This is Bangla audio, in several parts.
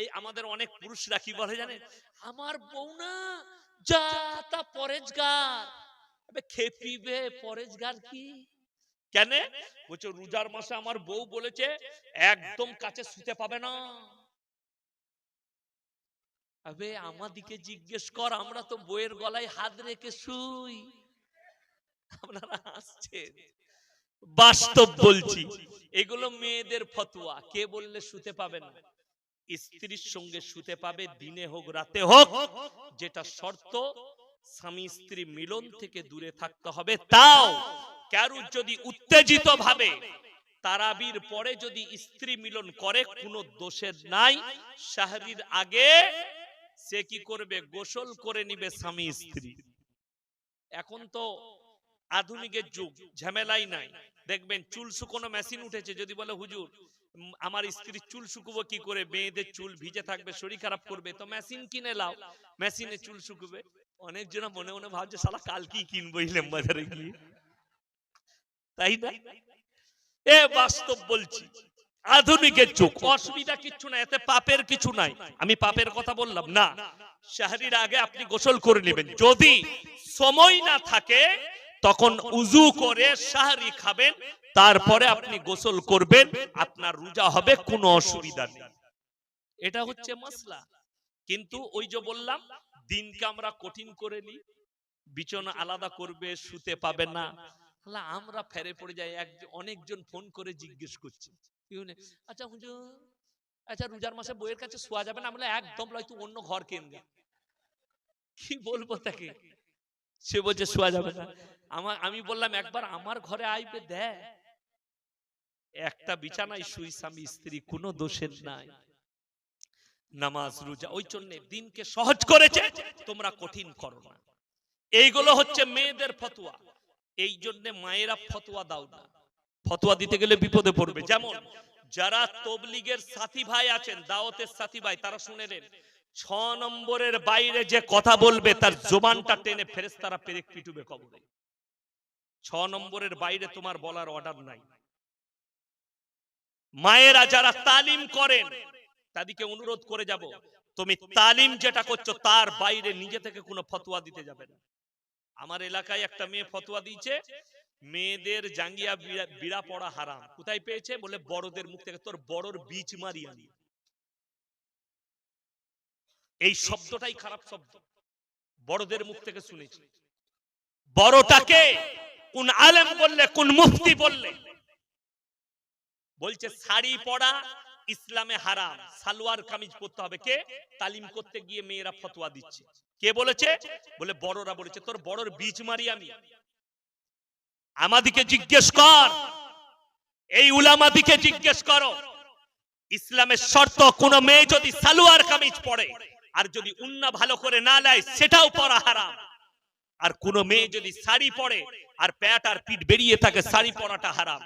এই আমাদের অনেক পুরুষরা কি বলে জানেন? আমার বউ না যা তা পরেজগার। খেপিবে পরেজগার কি? কেন? বলছে রোজার মাসে আমার বউ বলেছে একদম কাছে শুতে পাবে না। আবে আমাদিকে জিজ্ঞেস কর আমরা তো বইয়ের গলায় হাত রেখে শুই। আপনারা হাসছেন বাস্তব বলছি এগুলো মেয়েদের ফতোয়া। কে বললে শুতে পাবে না? স্ত্রীর সঙ্গে শুতে পাবে দিনে হোক রাতে হোক যেটা শর্ত স্বামী স্ত্রী মিলন থেকে দূরে থাকতে হবে তাও কারুর যদি উত্তেজিত ভাবে তারাবির পরে যদি স্ত্রী মিলন করে কোনো দোষের নাই শাহরির আগে সে কি করবে? গোসল করে নিবে স্বামী স্ত্রী। এখন তো আধুনিকের যুগ ঝামেলাই নাই। দেখবেন চুল শুকোনো মেশিন উঠেছে যদি বলে হুজুর আমার স্ত্রীর চুল শুকুবো কি করে? মেয়েদের চুল ভিজে থাকবে শরীর খারাপ করবে তো মেশিন কিনে লাও। মেশিনে চুল শুকুবে। অনেকজন মনে মনে ভাবছে সালা কালকেই কিনবো ইলেম বাজারে গিয়ে? তাই না? এ বাস্তব বলছি। আধুনিকের যুগ। অসুবিধা কিচ্ছু নাই এতে পাপের কিছু নাই। আমি পাপের কথা বললাম না। শাহরির আগে আপনি গোসল করে নেবেন। যদি সময় না থাকে তখন উজু করে শাহরি খাবেন, তারপরে আপনি গোসল করবেন, আপনার রোজা হবে, কোনো অসুবিধা নেই। এটা হচ্ছে মশলা কিন্তু ওই যে বললাম, দিনকে আমরা কঠিন করে নিই, বিছানা আলাদা করবে, শুতে পাবে না। আমরা ফেরে পড়ে যাই অনেকজন ফোন করে জিজ্ঞেস করছে। আচ্ছা আচ্ছা রোজার মাসে বইয়ের কাছে শোয়া যাবে না? আমরা একদম লয়, তুই অন্য ঘর কেনবে। কি বলব তাকে? সে বলছে, শোয়া যাবে না। আমার, আমি বললাম, একবার আমার ঘরে আইবে দেয় একটা বিছানায় শুই স্বামী স্ত্রী, কোনো দোষের নাই। নামাজ, রোজা, ওই জন্য দিনকে সহজ করেছে, তোমরা কঠিন করো না। এইগুলো হচ্ছে মেয়েদের ফতোয়া। এই জন্য মায়েরা ফতোয়া দাও না। ফতোয়া দিতে গেলে বিপদে পড়বে। যেমন, যারা তবলিগের সাথী ভাই আছেন, দাওয়াতের সাথী ভাই, তারা শুনে নেন ছ নম্বরের বাইরে যে কথা বলবে, তার জোবানটা টেনে ফেরেস্তারা পেরেক পিটুবে কবরে। ছ নম্বরের বাইরে তোমার বলার অর্ডার নাই। মায়েরা যারা তালিম করেন, তাদেরকে অনুরোধ করে যাব, তুমি তালিম যেটা করছ, তার বাইরে নিজে থেকে কোনো ফতোয়া দিতে যাবে না। আমার এলাকায় একটা মেয়ে ফতোয়া দিয়েছে, মেয়েদের জাঙ্গিয়া বিড়া- পড়া হারাম। কোথায় পেয়েছে? বলে বড়দের মুখ থেকে, তোর বড়র বীজ মারি এই শব্দটাই খারাপ শব্দ। বড়দের মুখ থেকে শুনেছি। বড়টাকে কোন আলেম বললে কোন মুফতি বললে? বলছে শাড়ি পরা ইসলামে হারাম সালোয়ার কামিজ পরতে হবে। কে? তালিম করতে গিয়ে মেয়েরা ফতোয়া দিচ্ছে। কে বলেছে? বলে বড়রা বলেছে তোর বড়র বীজ মারি আমি। আমাদিকে জিজ্ঞেস কর। এই উলামাদিকে জিজ্ঞেস করো। ইসলামের শর্ত কোন মেয়ে যদি সালোয়ার কামিজ পরে আর যদি উন্না ভালো করে না নেয়, সেটাও পরা হারাম। আর কোন মেয়ে যদি শাড়ি পরে আর প্যাট আর পিঠ বেরিয়ে থাকে, শাড়ি পরাটা হারাম।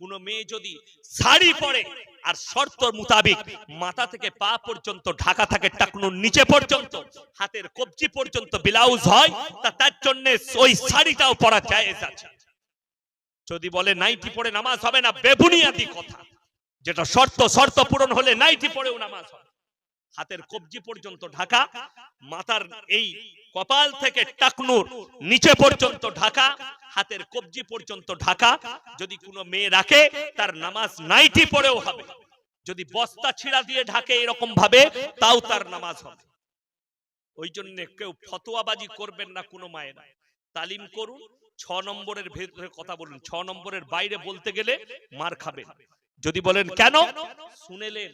কোন মেয়ে যদি শাড়ি পরে আর শর্ত মোতাবিক মাথা থেকে পা পর্যন্ত, ঢাকা থাকে টাকনুর নিচে পর্যন্ত, হাতের কবজি পর্যন্ত ব্লাউজ হয়, তা তার জন্য ওই শাড়িটাও পরা জায়েজ আছে। যদি বলে নাইটি পরে নামাজ হবে না, বেবুনিয়াদি কথা। যেটা শর্ত শর্ত পূরণ হলে নাইটি পরেও নামাজ হবে। হাতের কবজি পর্যন্ত ঢাকা মাথার এই কপাল থেকে টাকনুর নিচে পর্যন্ত ঢাকা হাতের কবজি পর্যন্ত ঢাকা। যদি কোনো মেয়ে রাখে তার নামাজ নাইটি পরেও হবে। যদি বস্তা ছিঁড়া দিয়ে ঢাকে এরকম ভাবে তাও তার নামাজ হবে। ওই জন্য কেউ ফতোয়াবাজি করবেন না কোনো মায়েরা তালিম করুন ছ নম্বরের ভেতরে কথা বলুন। ছ নম্বরের বাইরে বলতে গেলে মার খাবেন। যদি বলেন কেন শুনেলেন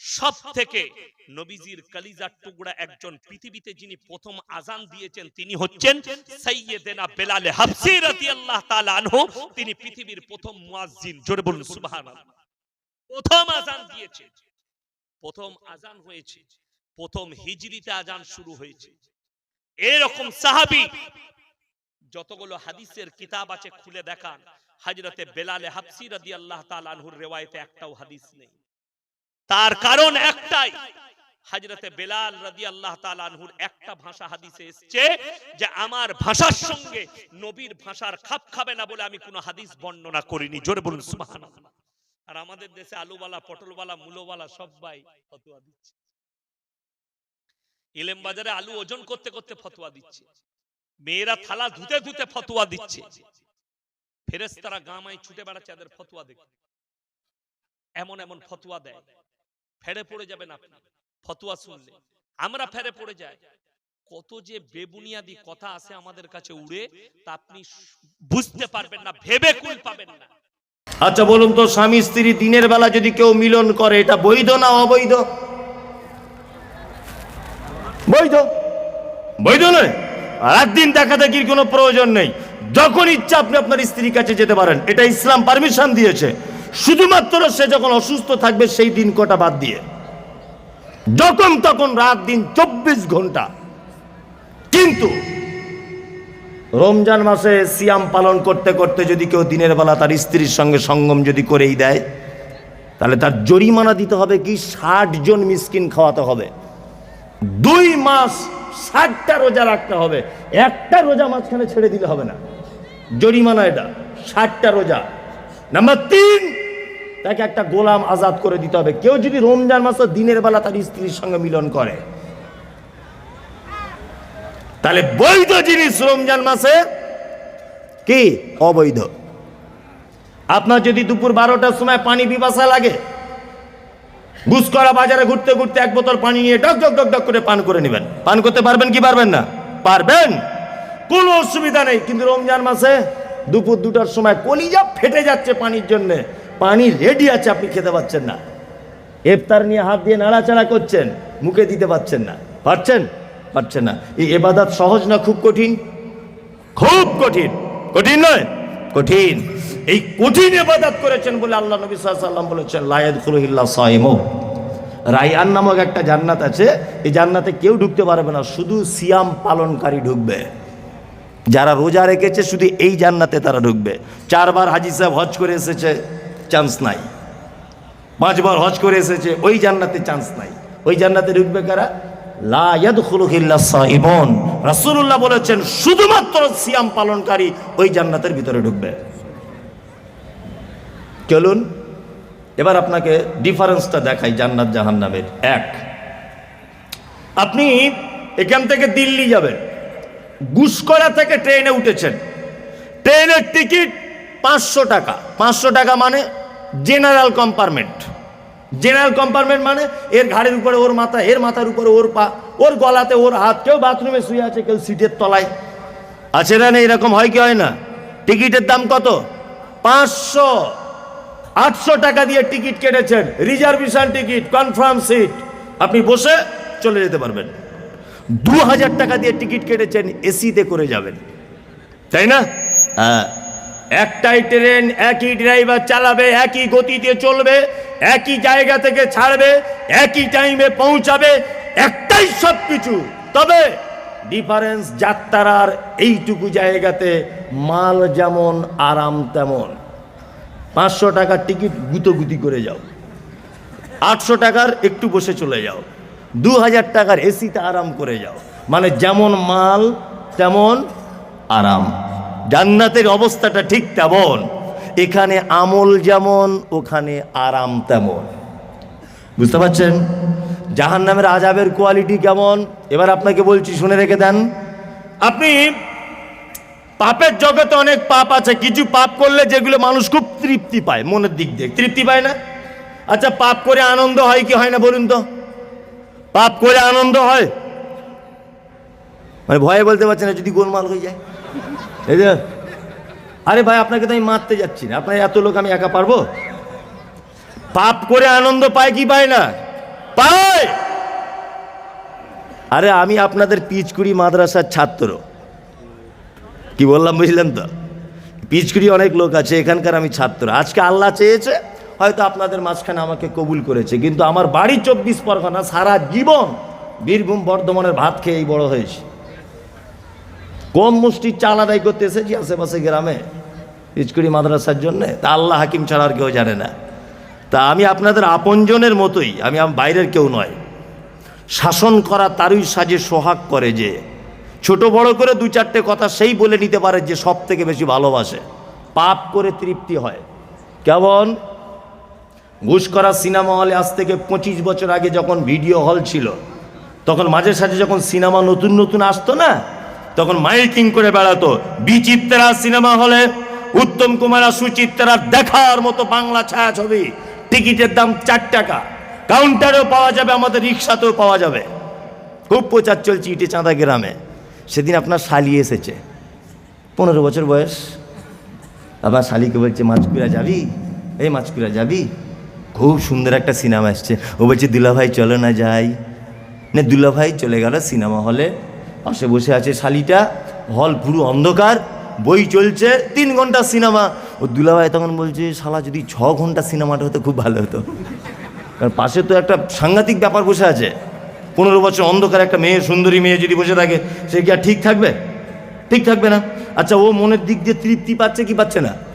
সব থেকে নবীজির কালিজার টুকরা একজন পৃথিবীতে যিনি প্রথম আজান দিয়েছেন তিনি হচ্ছেন সাইয়েদেনা বেলালে হাফসি রাদিয়াল্লাহু তাআলা আনহু। তিনি পৃথিবীর প্রথম মুয়াজ্জিন। জোরে বলুন সুবহানাল্লাহ। প্রথম আজান দিয়েছে। প্রথম আজান হয়েছে। প্রথম হিজরিতে আজান শুরু হয়েছে। এরকম সাহাবী যতগুলো হাদিসের কিতাব আছে খুলে দেখান। হযরতে বেলালে হাফসি রাদিয়াল্লাহু তাআলা আনহুর রিওয়ায়াতে একটাও হাদিস নেই। তার কারণ একটাই। হাজরতে বেলাল রাদি আল্লাহ আনহুর একটা ভাষা হাদিসে এসছে যে আমার ভাষার সঙ্গে নবীর ভাষার খাপ খাবে না বলে আমি কোনো হাদিস বর্ণনা করিনি। জোরে বলুন, সুবহানাল্লাহ। আর আমাদের দেশে আলুওয়ালা, পটলওয়ালা, মূলওয়ালা সবাই ফতোয়া দিচ্ছে। ইলেম বাজারে আলু ওজন করতে করতে ফতোয়া দিচ্ছে। মেয়েরা থালা ধুতে ধুতে ফতোয়া দিচ্ছে। ফেরেস্তারা গামায় ছুটে বেড়াচ্ছে এদের ফতোয়া দেখে এমন এমন ফতোয়া দেয়। ফেরে পড়ে যাবেন আপনি ফতোয়া শুনলে। আমরা ফেরে পড়ে যাই। কত যে বেবুনিয়াদি কথা আছে আমাদের কাছে উড়ে তা আপনি বুঝতে পারবেন না ভেবে কুল পাবেন না। আচ্ছা বলুন তো স্বামী স্ত্রী দিনের বেলা যদি কেউ মিলন করে এটা বৈধ না অবৈধ? বৈধ। বৈধ নয়। রাত দিন দেখা দেখির কোনো প্রয়োজন নেই। যখন ইচ্ছা আপনি আপনার স্ত্রীর কাছে যেতে পারেন। এটা ইসলাম পারমিশন দিয়েছে। শুধুমাত্র সে যখন অসুস্থ থাকবে, সেই দিন কটা বাদ দিয়ে। যখন তখন রাত দিন চব্বিশ ঘণ্টা। কিন্তু রমজান মাসে সিয়াম পালন করতে করতে যদি কেউ দিনের বেলা তার স্ত্রীর সঙ্গে সঙ্গম যদি করেই দেয়, তাহলে তার জরিমানা দিতে হবে কি? ষাট জন মিসকিন খাওয়াতে হবে। দুই মাস ষাটটা রোজা রাখতে হবে। একটা রোজা মাঝখানে ছেড়ে দিলে হবে না। জরিমানা এটা, ষাটটা রোজা। নাম্বার তিন, তাকে একটা গোলাম আজাদ করে দিতে হবে। কেউ যদি রমজান মাসে দিনের বেলা তার স্ত্রীর সঙ্গে মিলন করে, তাহলে বৈধ জিনিস রমজান মাসে কি? অবৈধ। আপনার যদি দুপুর বারোটার সময় পানি পিপাসা লাগে গুসকরা বাজারে ঘুরতে ঘুরতে এক বোতল পানি নিয়ে ডক ডক ডক ডক করে পান করে নেবেন। পান করতে পারবেন কি পারবেন না? পারবেন। কোনো অসুবিধা নেই, কিন্তু রমজান মাসে দুপুর দুটার সময় কলিজা ফেটে যাচ্ছে পানির জন্য। পানি রেডি আছে, আপনি খেতে পাচ্ছেন না। এফতার নিয়ে হাত দিয়ে নাড়াচাড়া করছেন, মুখে দিতে পাচ্ছেন না। পারছেন? পারছেন না। এই এবাদাত সহজ না খুব কঠিন? খুব কঠিন। কঠিন নয়, কঠিন। এই কঠিন এবাদাত করেছেন বলে আল্লাহ নবী সাল্লাম বলেছেন লায়াদ খুলহিল্লা সাইমো রাইয়ান নামক একটা জান্নাত আছে, এই জান্নাতে কেউ ঢুকতে পারবে না, শুধু সিয়াম পালনকারী ঢুকবে। যারা রোজা রেখেছে, শুধু এই জান্নাতে তারা ঢুকবে। চারবার হাজি সাহেব হজ করে এসেছে চান্স নাই। পাঁচবার হজ করে এসেছে, ওই জান্নাতে চান্স নাই। ওই জান্নাতে ঢুকবে কারা? লাইবন রাসূলুল্লাহ বলেছেন, শুধুমাত্র সিয়াম পালনকারী ওই জান্নাতের ভিতরে ঢুকবে। চলুন, এবার আপনাকে ডিফারেন্সটা দেখাই জান্নাত জাহান্নামের। এক, আপনি এখান থেকে দিল্লি যাবেন। গুসকরা থেকে ট্রেনে উঠেছেন। ট্রেনের টিকিট পাঁচশো টাকা। পাঁচশো টাকা মানে জেনারেল কম্পার্টমেন্ট। জেনারেল কম্পার্টমেন্ট মানে এর ঘাড়ের উপরে ওর মাথা, এর মাথার উপরে ওর পা, ওর গলাতে ওর হাত। কেউ বাথরুমে শুয়ে আছে, কেউ সিটের তলায়। আছে না না এরকম হয় কি হয় না? টিকিটের দাম কত? পাঁচশো। আটশো টাকা দিয়ে ticket কেটেছেন। Reservation ticket, confirm seat. আপনি বসে চলে যেতে পারবেন। দু হাজার টাকা দিয়ে টিকিট কেটেছেন এসিতে করে যাবেন। তাই না? হ্যাঁ। একটাই ট্রেন একই ড্রাইভার চালাবে একই গতিতে চলবে একই জায়গা থেকে ছাড়বে একই টাইমে পৌঁছাবে একটাই সব কিছু তবে ডিফারেন্স যাত্রার এইটুকু জায়গাতে মাল যেমন আরাম তেমন। পাঁচশো টাকার টিকিট গুতোগুতি করে যাও। আটশো টাকার একটু বসে চলে যাও। দু হাজার টাকার এসিতে আরাম করে যাও। মানে যেমন মাল, তেমন আরাম। জান্নাতের অবস্থাটা ঠিক তেমন। এখানে আমল যেমন, ওখানে আরাম তেমন। বুঝতে পারছেন? জাহান নামের আজাবের কোয়ালিটি কেমন? এবার আপনাকে বলছি, শুনে রেখে দেন। আপনি, পাপের জগতে অনেক পাপ আছে, কিছু পাপ করলে যেগুলো মানুষ খুব তৃপ্তি পায়, মনের দিক দিয়ে। তৃপ্তি পায় না? আচ্ছা পাপ করে আনন্দ হয় কি হয় না বলুন তো? পাপ করে আনন্দ হয়। মানে ভয়ে বলতে পারছে না, যদি গোলমাল হয়ে যায়। এই যে, আরে ভাই, আপনাকে তো আমি মারতে যাচ্ছি না। আপনার এত লোক আমি একা পারব? পাপ করে আনন্দ পায় কি পায় না? পায়! আরে আমি আপনাদের পিচকুড়ি মাদ্রাসার ছাত্র। কি বললাম, বুঝলেন তো? পিচকুড়ি অনেক লোক আছে, এখানকার আমি ছাত্র। আজকে আল্লাহ চেয়েছে হয়তো আপনাদের মাঝখানে আমাকে কবুল করেছে, কিন্তু আমার বাড়ি চব্বিশ পরগনা সারা জীবন বীরভূম বর্ধমানের ভাত খেয়েই বড় হয়েছে। কম মুষ্টির চাল আদায় করতে এসেছি আশেপাশে গ্রামে পিচকুড়ি মাদ্রাসার জন্য। তা আল্লাহ হাকিম ছাড়া আর কেউ জানে না। তা আমি আপনাদের আপনজনের মতোই, আমি বাইরের কেউ নয়। শাসন করা তারই সাজে সোহাগ করে যে, ছোট বড় করে দু চারটে কথা সেই বলে নিতে পারে যে সব থেকে বেশি ভালোবাসে। পাপ করে তৃপ্তি হয়। কেমন? ঘুষ করা সিনেমা হলে আজ থেকে পঁচিশ বছর আগে যখন ভিডিও হল ছিল, তখন মাঝে সাঝে যখন সিনেমা নতুন নতুন আসতো না, তখন মাইকিং করে বেড়াতো বিচিত্রা সিনেমা হলে উত্তম কুমার আর সুচিত্রা দেখার মতো বাংলা ছায়াছবি, টিকিটের দাম চার টাকা, কাউন্টারেও পাওয়া যাবে, আমাদের রিক্সাতেও পাওয়া যাবে। খুব প্রচার চলছে ইটে চাঁদা গ্রামে। সেদিন আপনার শালি এসেছে। পনেরো বছর বয়স। আবার শালিকে বলছে, মাছকুড়া যাবি? এই মাছকুড়া যাবি? খুব সুন্দর একটা সিনেমা এসছে। ও বলছে, দুলাভাই, চলো না যাই। না, দুলাভাই চলে গেল সিনেমা হলে। পাশে বসে আছে শালিটা। হল পুরো অন্ধকার, বই চলছে, তিন ঘণ্টা সিনেমা। ও দুলাভাই তখন বলছে, শালা, যদি ছ ঘণ্টা সিনেমাটা হতো, খুব ভালো হতো। কারণ পাশে তো একটা সাংঘাতিক ব্যাপার বসে আছে। পনেরো বছর অন্ধকার একটা মেয়ে, সুন্দরী মেয়ে যদি বসে থাকে, সে কি আর ঠিক থাকবে? ঠিক থাকবে না? আচ্ছা ও মনের দিক দিয়ে তৃপ্তি পাচ্ছে কি পাচ্ছে না?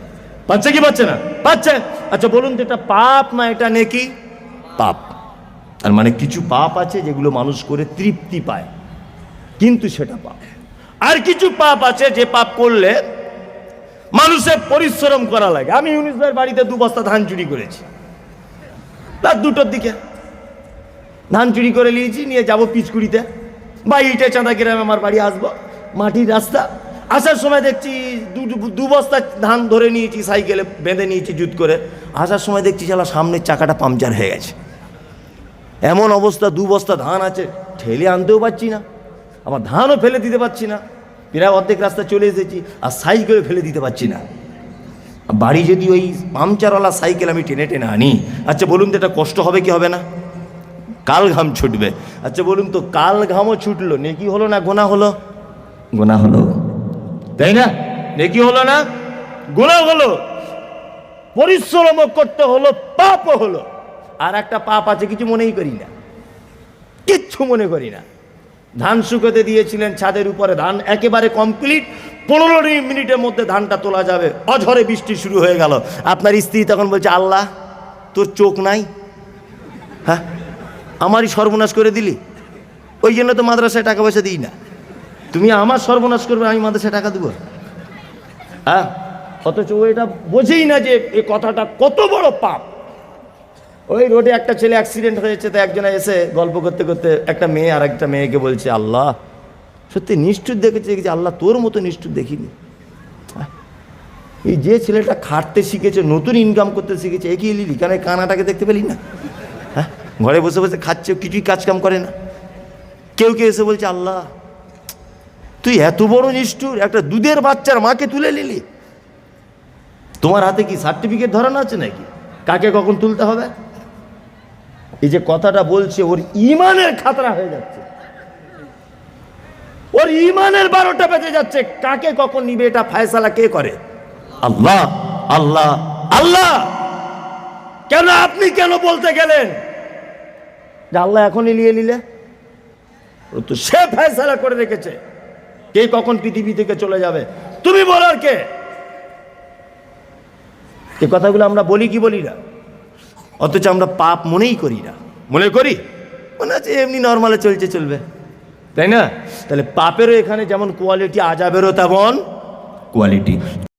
পাচ্ছে কি পাচ্ছে না? পাচ্ছে আচ্ছা বলুন তো এটা পাপ না এটা নেকি? পাপ। তার মানে কিছু পাপ আছে যেগুলো মানুষ করে তৃপ্তি পায়। কিন্তু সেটা পাপ। আর কিছু পাপ আছে যে পাপ করলে মানুষের পরিশ্রম করা লাগে। আমি ইউনিস ভাইয়ের বাড়িতে দু বস্তা ধান চুরি করেছি। রাত দুটোর দিকে ধান চুরি করে নিয়েছি নিয়ে যাব পিচকুড়িতে। বা ইটে চাঁদা গ্রামে আমার বাড়ি আসব। মাটির রাস্তা। আসার সময় দেখছি দু- বস্তা ধান ধরে নিয়েছি, সাইকেলে বেঁধে নিয়েছি জুত করে। আসার সময় দেখছি চালা সামনের চাকাটা পাংচার হয়ে গেছে। এমন অবস্থা, দু বস্তা ধান আছে, ঠেলে আনতেও পারছি না। আমার ধানও ফেলে দিতে পারছি না। প্রায় অর্ধেক রাস্তা চলে এসেছি, আর সাইকেলে ফেলে দিতে পারছি না। বাড়ি যদি ওই পাংচারওয়ালা সাইকেল আমি টেনে টেনে আনি আচ্ছা বলুন তো এটা কষ্ট হবে কি হবে না? কাল ঘাম ছুটবে। আচ্ছা বলুন তো, কাল ঘামও ছুটলো, নেকি হলো না গোনা হলো? গোনা হলো। তাই না? নেকি হলো না? গোনা হলো। পরিশ্রম করতে হলো, পাপও হলো। আর একটা পাপ আছে, কিছু মনেই করি না। কিচ্ছু মনে করি না। ধান শুকোতে দিয়েছিলেন ছাদের উপরে। ধান একেবারে কমপ্লিট পনেরো মিনিটের মধ্যে ধানটা তোলা যাবে। অঝরে বৃষ্টি শুরু হয়ে গেল। আপনার স্ত্রী তখন বলছে, আল্লাহ, তোর চোখ নাই? হ্যাঁ আমারই সর্বনাশ করে দিলি। ওই জন্য তো মাদ্রাসায় টাকা পয়সা দিই না। তুমি আমার সর্বনাশ করবে, আমি মাদ্রাসায় টাকা দেবো। হ্যাঁ? অথচ ও এটা বোঝেই না যে এই কথাটা কত বড় পাপ। ওই রোডে একটা ছেলে অ্যাক্সিডেন্ট হয়েছে, তো একজনে এসে গল্প করতে করতে একটা মেয়ে আর একটা মেয়েকে বলছে, আল্লাহ, সত্যি নিষ্ঠুর দেখেছে যে আল্লাহ তোর মতো নিষ্ঠুর দেখিনি। এই যে ছেলেটা খাটতে শিখেছে, নতুন ইনকাম করতে শিখেছে এগিয়ে লিলি? কেন কানাটাকে দেখতে পেলি না? হ্যাঁ? ঘরে বসে বসে খাচ্ছে, কিছুই কাজকাম করে না। কেউ কেউ এসে বলছে, আল্লাহ তুই এত বড় নিষ্ঠুর, একটা দুধের বাচ্চার মাকে তুলে নিলি? তোমার হাতে কি সার্টিফিকেট ধরানো আছে নাকি? কাকে কখন তুলতে হবে? এই যে কথাটা বলছে, ওর ইমানের খাতরা হয়ে যাচ্ছে। ওর ইমানের বারোটা বেজে যাচ্ছে। কাকে কখন নিবে এটা ফায়সালা কে করে? আল্লাহ আল্লাহ আল্লাহ! কেন আপনি কেন বলতে গেলেন? যে আল্লাহ এখনই নিয়ে নিলে? তো সে ফয়সালা করে রেখেছে। কে কখন পৃথিবী থেকে চলে যাবে? তুমি বলার কে? এ কথাগুলো আমরা বলি কি বলি না? অথচ আমরা পাপ মনেই করি না। মনে করি? মনে আছে এমনি নর্মালে চলছে, চলবে। তাই না? তাহলে পাপেরও এখানে যেমন কোয়ালিটি আজাবেরও তেমন কোয়ালিটি